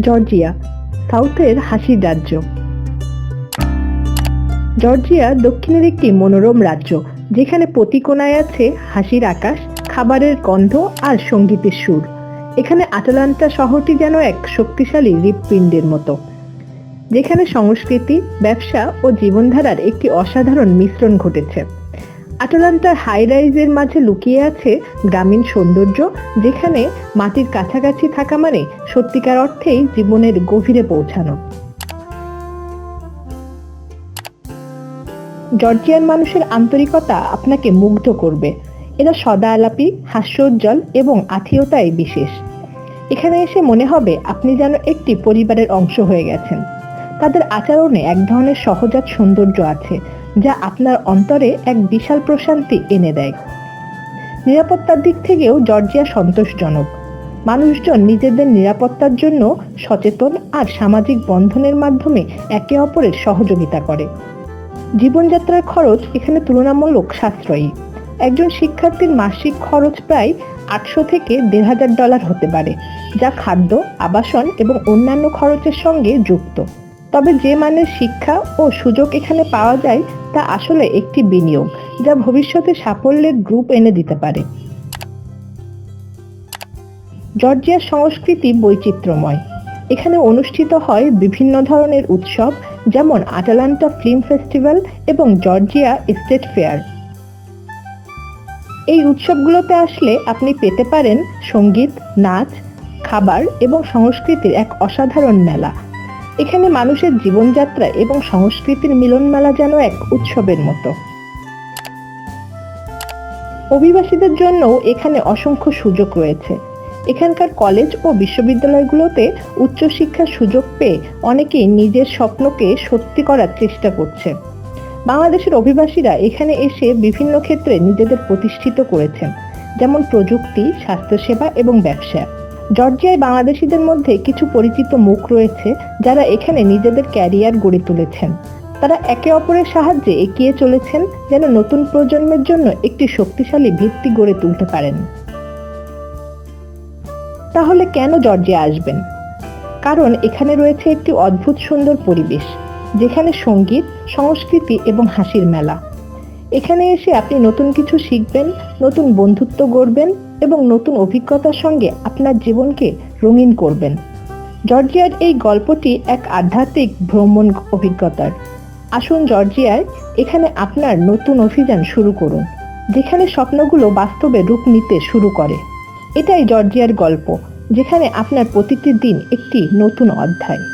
Georgia, সাউথের হাসির রাজ্য। জর্জিয়া দক্ষিণের একটি মনোরম রাজ্য, যেখানে প্রতি কোনায় আছে হাসির আকাশ, খাবারের গন্ধ আর সঙ্গীতের সুর। এখানে আটালান্টা শহরটি যেন এক শক্তিশালী হৃৎপিণ্ডের মতো। যেখানে সংস্কৃতি, ব্যবসা ও জীবনধারার একটি অসাধারণ মিশ্রণ ঘটেছে। আটালান্টার হাই রাইজের মাঝে লুকিয়ে আছে গ্রামীণ সৌন্দর্য, যেখানে মাটির কাছাকাছি থাকা মানে সত্যিকার অর্থেই জীবনের গভীরে পৌঁছানো। জর্জিয়ান মানুষের আন্তরিকতা আপনাকে মুগ্ধ করবে। এরা সদা আলাপি, হাস্যোজ্জ্বল এবং আত্মীয়তায় বিশেষ। এখানে এসে মনে হবে আপনি যেন একটি পরিবারের অংশ হয়ে গেছেন। তাদের আচরণে এক ধরনের সহজাত সৌন্দর্য আছে। যা আপনার অন্তরে এক বিশাল প্রশান্তি এনে দেয়। নিরাপত্তার দিক থেকেও জর্জিয়া সন্তোষজনক। মানুষজন নিজেদের নিরাপত্তার জন্য সচেতন আর সামাজিক বন্ধনের মাধ্যমে একে অপরের সহযোগিতা করে। জীবনযাত্রার খরচ এখানে তুলনামূলক সাশ্রয়ী। একজন শিক্ষার্থীর মাসিক খরচ প্রায় আটশো থেকে দেড় হাজার ডলার হতে পারে, যা খাদ্য, আবাসন এবং অন্যান্য খরচের সঙ্গে যুক্ত। তবে যে মানের শিক্ষা ও সুযোগ এখানে পাওয়া যায় তা আসলে একটি বিনিয়োগ, যা ভবিষ্যতে সাফল্যের গ্রুপ এনে দিতে পারে। জর্জিয়ার সংস্কৃতি বৈচিত্র্যময়। এখানে অনুষ্ঠিত হয় বিভিন্ন ধরনের উৎসব, যেমন আটালান্টা ফিল্ম ফেস্টিভ্যাল এবং জর্জিয়া স্টেট ফেয়ার। এই উৎসবগুলোতে আসলে আপনি পেতে পারেন সংগীত, নাচ, খাবার এবং সংস্কৃতির এক অসাধারণ মেলা। এখানে মানুষের জীবনযাত্রা এবং সংস্কৃতির মিলন মেলা যেন এক উৎসবের মতো। অভিবাসীদের জন্যও এখানে অসংখ্য সুযোগ রয়েছে। এখানকার কলেজ ও বিশ্ববিদ্যালয়গুলোতে উচ্চশিক্ষার সুযোগ পেয়ে অনেকেই নিজের স্বপ্নকে সত্যি করার চেষ্টা করছে। বাংলাদেশের অভিবাসীরা এখানে এসে বিভিন্ন ক্ষেত্রে নিজেদের প্রতিষ্ঠিত করেছেন, যেমন প্রযুক্তি, স্বাস্থ্যসেবা এবং ব্যবসা। জর্জিয়ায় বাংলাদেশিদের মধ্যে কিছু পরিচিত মুখ রয়েছে যারা এখানে নিজেদের ক্যারিয়ার গড়ে তুলেছেন। তারা একে অপরের সাহায্যে এগিয়ে চলেছেন যেন নতুন প্রজন্মের জন্য একটি শক্তিশালী ভিত্তি গড়ে তুলতে পারেন। তাহলে কেন জর্জিয়া আসবেন? কারণ এখানে রয়েছে একটি অদ্ভুত সুন্দর পরিবেশ, যেখানে সংগীত, সংস্কৃতি এবং হাসির মেলা। এখানে এসে আপনি নতুন কিছু শিখবেন, নতুন বন্ধুত্ব গড়বেন এবং নতুন অভিজ্ঞতার সঙ্গে আপনার জীবনকে রঙিন করবেন। জর্জিয়ার এই গল্পটি এক আধ্যাত্মিক ভ্রমণ অভিজ্ঞতার। আসুন জর্জিয়ায় এখানে আপনার নতুন অভিযান শুরু করুন, যেখানে স্বপ্নগুলো বাস্তবে রূপ নিতে শুরু করে। এটাই জর্জিয়ার গল্প, যেখানে আপনার প্রতিটি দিন একটি নতুন অধ্যায়।